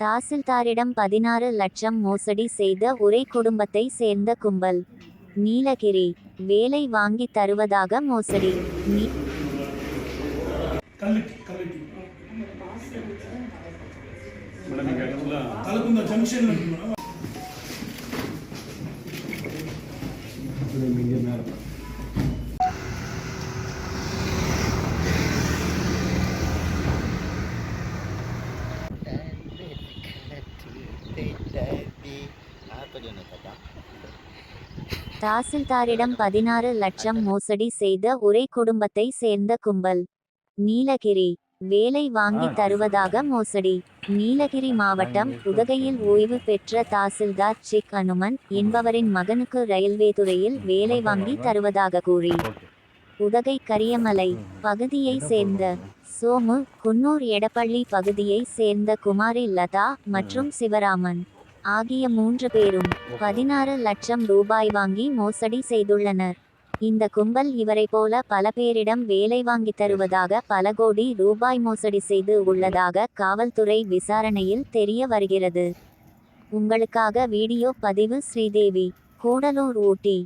தாசில்தாரிடம் பதினாறு லட்சம் மோசடி செய்த ஒரே குடும்பத்தை சேர்ந்த கும்பல். நீலகிரி வேலை வாங்கி தருவதாக மோசடி. நீ தாசில்தாரிடம் பதினாறு லட்சம் மோசடி செய்த ஒரே குடும்பத்தை சேர்ந்த கும்பல். நீலகிரி வேலை வாங்கி தருவதாக மோசடி. நீலகிரி மாவட்டம் உதகையில் ஓய்வு பெற்ற தாசில்தார் சிக் அனுமன் என்பவரின் மகனுக்கு ரயில்வே துறையில் வேலை வாங்கி தருவதாக கூறி. உதகை கரியமலை பகுதியை சேர்ந்த சோமு குன்னூர் எடப்பள்ளி பகுதியை சேர்ந்த குமாரி லதா மற்றும் சிவராமன். ஆகிய மூன்று பேரும் பதினாறு லட்சம் ரூபாய் வாங்கி மோசடி செய்துள்ளனர். இந்த கும்பல் இவரை போல பல பேரிடம் வேலை வாங்கி தருவதாக பல கோடி ரூபாய் மோசடி செய்து உள்ளதாக காவல்துறை விசாரணையில் தெரிய வருகிறது. உங்களுக்காக வீடியோ பதிவு ஸ்ரீதேவி கூடலூர் ஊட்டி.